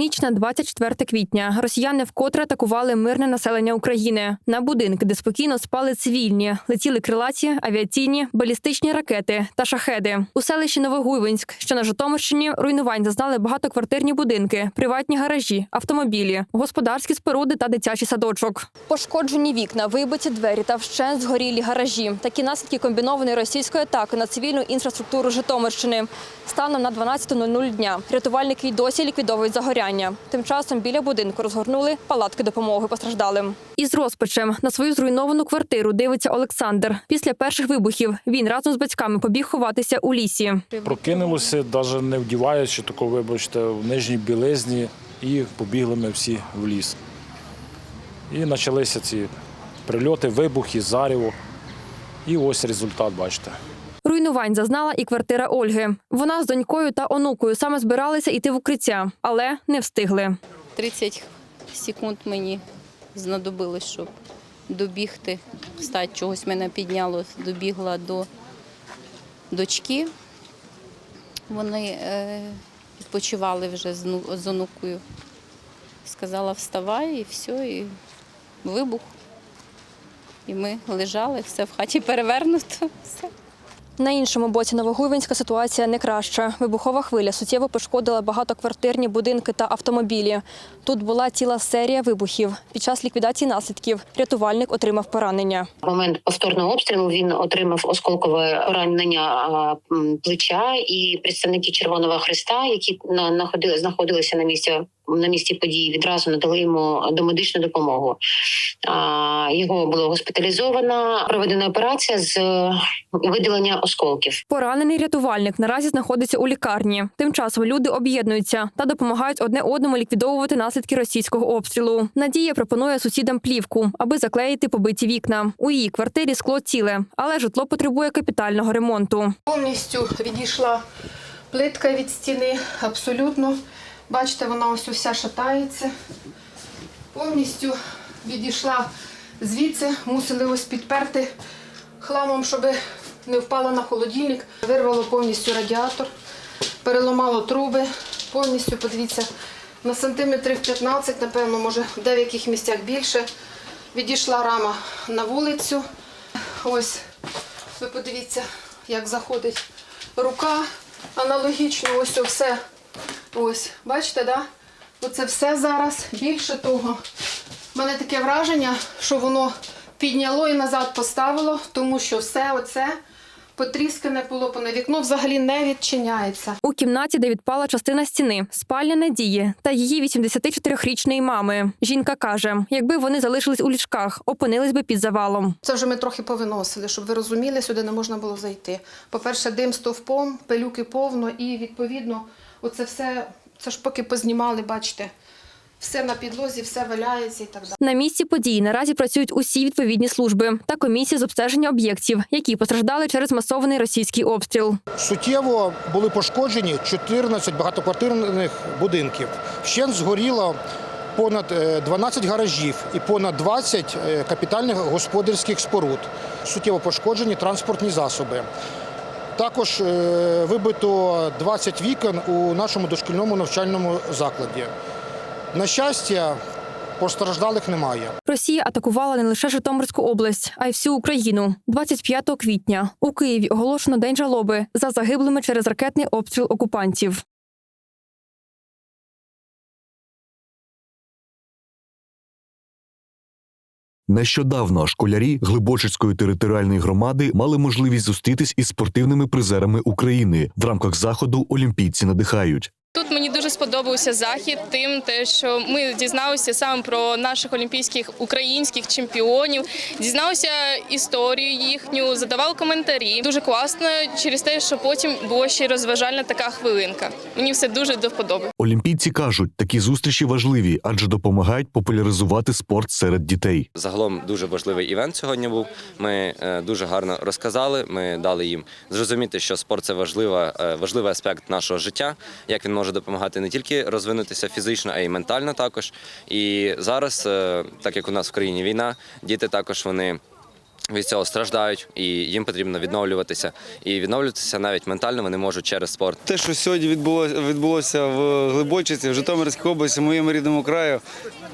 Ніч на 24 квітня росіяни вкотре атакували мирне населення України. На будинки, де спокійно спали цивільні, летіли крилаті, авіаційні, балістичні ракети та шахеди. У селищі Новогуйвинськ, що на Житомирщині, руйнувань зазнали багатоквартирні будинки, приватні гаражі, автомобілі, господарські споруди та дитячий садочок. Пошкоджені вікна, вибиті двері та вщент згорілі гаражі. Такі наслідки комбінованої російської атаки на цивільну інфраструктуру Житомирщини. Станом на 12.00 дня рятувальники й досі ліквідовують загоряння. Тим часом біля будинку розгорнули палатки допомоги постраждалим. Із розпачем на свою зруйновану квартиру дивиться Олександр. Після перших вибухів він разом з батьками побіг ховатися у лісі. Прокинулися, навіть не вдіваючи такого, вибачте, в нижній білизні і побігли ми всі в ліс. І почалися ці прильоти, вибухи, заріво. І ось результат, бачите. Руйнувань зазнала і квартира Ольги. Вона з донькою та онукою саме збиралися йти в укриття, але не встигли. 30 секунд мені знадобилось, щоб добігти. Встати, чогось мене підняло, добігла до дочки. Вони е, відпочивали вже ну- з онукою. Сказала, вставай і все, і вибух. І ми лежали, все в хаті перевернуто. Все. На іншому боці Новогуйвинська ситуація не краща. Вибухова хвиля суттєво пошкодила багатоквартирні будинки та автомобілі. Тут була ціла серія вибухів. Під час ліквідації наслідків рятувальник отримав поранення. В момент повторного обстрілу він отримав осколкове поранення плеча, і представники Червоного Христа, які находили, знаходилися на місці на місці події, відразу надали йому домедичну допомогу. А, Його було госпіталізовано, проведена операція з видалення осколків. Поранений рятувальник наразі знаходиться у лікарні. Тим часом люди об'єднуються та допомагають одне одному ліквідовувати наслідки російського обстрілу. Надія пропонує сусідам плівку, аби заклеїти побиті вікна. У її квартирі скло ціле, але житло потребує капітального ремонту. Повністю відійшла плитка від стіни, абсолютно. Бачите, вона ось уся шатається. Повністю відійшла звідси, мусили ось підперти хламом, щоб не впала на холодильник. Вирвало повністю радіатор, переламало труби, повністю, подивіться, на сантиметрів 15, напевно, може в деяких місцях більше. Відійшла рама на вулицю. Ось, ви подивіться, як заходить рука. Аналогічно, ось все. Ось, бачите, да? Оце все зараз. Більше того, в мене таке враження, що воно підняло і назад поставило, тому що все оце потріскане, полопане вікно взагалі не відчиняється. У кімнаті, де відпала частина стіни, спальня Надії та її 84-річної мами. Жінка каже, якби вони залишились у ліжках, опинились би під завалом. Це вже ми трохи повиносили, щоб ви розуміли, сюди не можна було зайти. По-перше, дим стовпом, пилюки повно, і відповідно, оце все, це ж поки познімали, бачите, все на підлозі, все валяється і так далі. На місці події наразі працюють усі відповідні служби та комісії з обстеження об'єктів, які постраждали через масований російський обстріл. Суттєво були пошкоджені 14 багатоквартирних будинків. Вщент згоріло понад е, 12 гаражів і понад 20 е, капітальних господарських споруд. Суттєво пошкоджені транспортні засоби. Також е, вибито 20 вікон у нашому дошкільному навчальному закладі. На щастя, постраждалих немає. Росія атакувала не лише Житомирську область, а й всю Україну. 25 квітня у Києві оголошено день жалоби за загиблими через ракетний обстріл окупантів. Нещодавно школярі Глибочицької територіальної громади мали можливість зустрітись із спортивними призерами України. В рамках заходу олімпійці надихають. Тут мені дуже сподобався захід, тим, те, що ми дізналися саме про наших олімпійських українських чемпіонів, дізналися історію їхню, задавав коментарі. Дуже класно через те, що потім була ще й розважальна така хвилинка. Мені все дуже до вподоби. Олімпійці кажуть, такі зустрічі важливі, адже допомагають популяризувати спорт серед дітей. Загалом дуже важливий івент сьогодні був. Ми е, дуже гарно розказали. Ми дали їм зрозуміти, що спорт це важлива, е, важливий аспект нашого життя, як він може допомагати не тільки розвинутися фізично, а й ментально також. І зараз, е, так як у нас в країні війна, діти також вони. Від цього страждають, і їм потрібно відновлюватися. І відновлюватися навіть ментально вони можуть через спорт. Те, що сьогодні відбулося, відбулося в Глибочиці, в Житомирській області, в моєму рідному краю.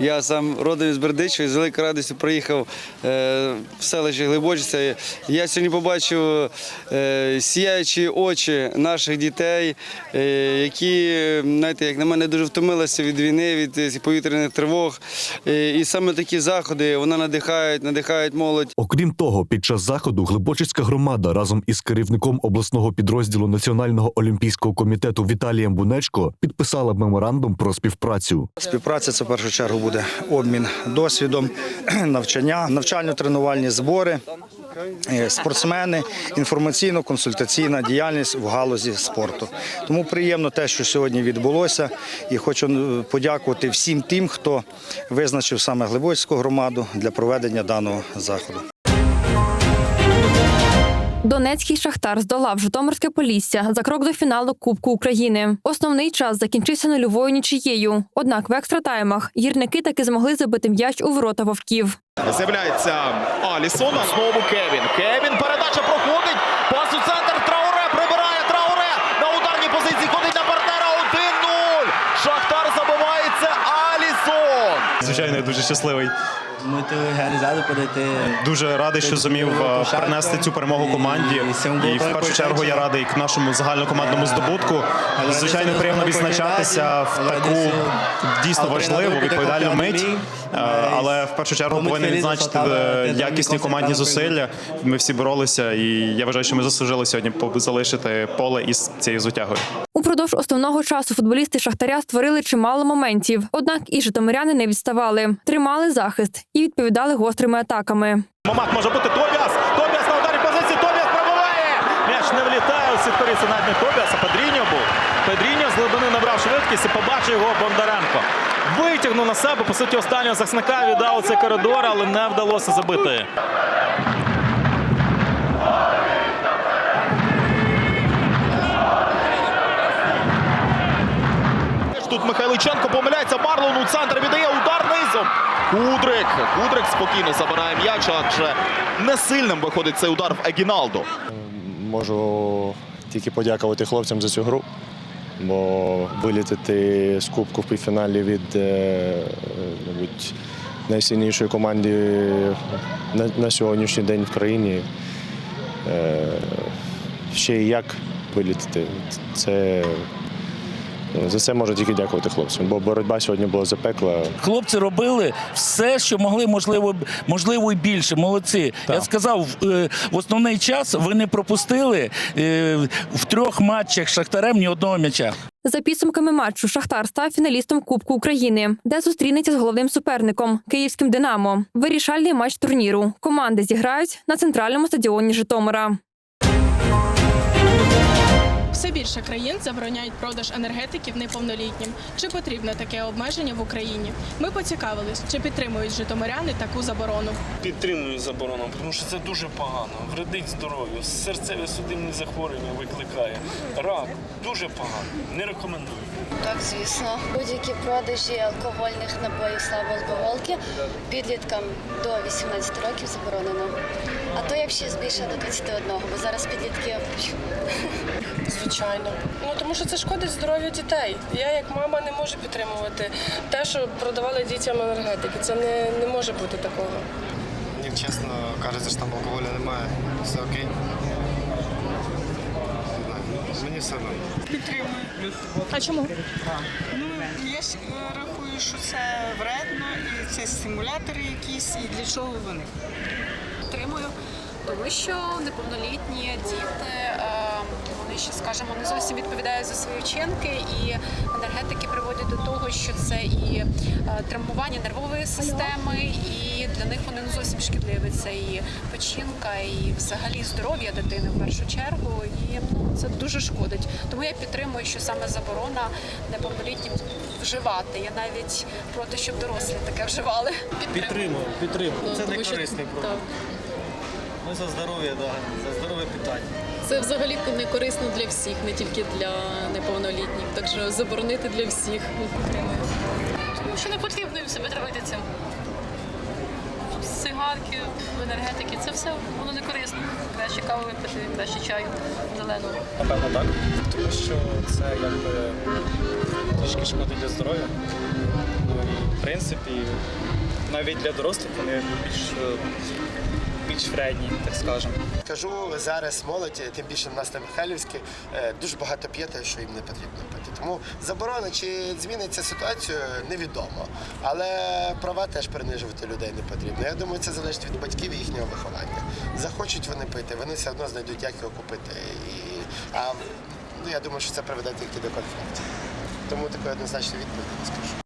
Я сам родом із Бердичева і з великою радістю приїхав е, в селище Глибочиця. Я сьогодні побачив е, сіяючі очі наших дітей, е, які, знаєте, як на мене, дуже втомилися від війни, від повітряних тривог. Е, і саме такі заходи вони надихають, надихають молодь. Окрім того, під час заходу Глибочицька громада разом із керівником обласного підрозділу Національного олімпійського комітету Віталієм Бунечко підписала меморандум про співпрацю. Співпраця це в першу чергу буде обмін досвідом, навчання, навчально-тренувальні збори, е, спортсмени, інформаційно-консультаційна діяльність в галузі спорту. Тому приємно те, що сьогодні відбулося, і хочу е, подякувати всім тим, хто визначив саме Глибоцьку громаду для проведення даного заходу. Донецький шахтар здолав Житомирське Полісся за крок до фіналу Кубку України. Основний час закінчився нульовою нічиєю. Однак в екстратаймах гірники таки змогли забити м'яч у ворота вовків. З'являється Алісон. Знову Кевін. Кевін. Передача проходить. Пас у центр. Трауре прибирає. Трауре на ударній позиції. Ходить на партнера. 1-0. Шахтар забивається. Алісон. Звичайно, я дуже щасливий. Дуже радий, що зумів е, принести цю перемогу команді. І в першу чергу я радий к нашому загальнокомандному здобутку. Звичайно, приємно відзначатися в таку дійсно важливу відповідальну мить. Е, Але в першу чергу повинен відзначити е, якісні командні зусилля. Ми всі боролися, і я вважаю, що ми заслужили сьогодні залишити поле із цією звитягою. Упродовж основного часу футболісти Шахтаря створили чимало моментів. Однак і житомиряни не відставали, тримали захист і відповідали гострими атаками. Момент може бути Тобіас. Тобіас на ударній позиції. Тобіас пробиває. М'яч не влітає у сіткові. Це навіть не Тобіас, а Педріньо був. Педріньо з глибини набрав швидкість і побачив його Бондаренко. Витягнув на себе, по суті, останнього захисника віддав цей коридор, але не вдалося забити. Тут Михайличенко помиляється. Марлон у центр віддає удар низом. Кудрик. Кудрик спокійно забирає м'яч, адже не сильним виходить цей удар в Егіналдо. Можу тільки подякувати хлопцям за цю гру, бо вилітити з кубку в півфіналі від е, мабуть, найсильнішої команди на, на сьогоднішній день в країні. Е, ще і як вилітити. Це за це можу тільки дякувати хлопцям, бо боротьба сьогодні була запекла. Хлопці робили все, що могли, можливо, можливо, і більше. Молодці. Я сказав, е, в основний час ви не пропустили е, в трьох матчах з Шахтарем ні одного м'яча. За підсумками матчу Шахтар став фіналістом Кубку України, де зустрінеться з головним суперником київським Динамо. Вирішальний матч турніру. Команди зіграють на центральному стадіоні Житомира. Все більше країн забороняють продаж енергетиків неповнолітнім. Чи потрібне таке обмеження в Україні? Ми поцікавились, чи підтримують житомиряни таку заборону. Підтримую заборону, тому що це дуже погано. Вредить здоров'ю, серцеве судинні захворювання викликає. Рак дуже погано. Не рекомендую. Так, звісно. Будь-які продажі алкогольних напоїв слабоалкоголки підліткам до 18 років заборонено. А то я б ще збільшила до 21, бо зараз підлітки Звичайно. Ну тому що це шкодить здоров'ю дітей. Я як мама не можу підтримувати те, що продавали дітям енергетики. Це не, не може бути такого. Мені чесно кажеться, що там алкоголю немає. Все окей. Мені все одно. А чому? Ну, я ж рахую, що це вредно, і це стимулятори якісь, і для чого вони? Підтримую, тому що неповнолітні діти, вони скажімо, не зовсім відповідають за свої вчинки, і енергетики приводять до того, що це і е, травмування нервової системи, і для них вони не зовсім шкідливі. Це і печінка, і взагалі здоров'я дитини в першу чергу. І ну, це дуже шкодить. Тому я підтримую, що саме заборона неповнолітнім вживати. Я навіть проти, щоб дорослі таке вживали. Підтримую, підтримую. Це не корисний продукт. Ми за здоров'я, да, за здоров'я питання. Це взагалі не корисно для всіх, не тільки для неповнолітніх. Так що заборонити для всіх. Тому що не потрібно їм себе травити цим. В енергетики. Це все воно не корисно. Краще каву випити, краще чаю зеленого. Напевно, так. Тому що це якби трішки шкодить для здоров'я. Ну і в принципі, навіть для дорослих вони більш, е, більш вредні, так скажемо. Кажу зараз молодь, тим більше в нас на Михайлівській, е, дуже багато п'є те, що їм не потрібно пити. Тому заборона чи зміниться ситуацію, невідомо. Але права теж принижувати людей не потрібно. Я думаю, це залежить від батьків і їхнього виховання. Захочуть вони пити, вони все одно знайдуть, як його купити. І, а ну, я думаю, що це приведе тільки до конфліктів. Тому такої однозначної відповіді не скажу.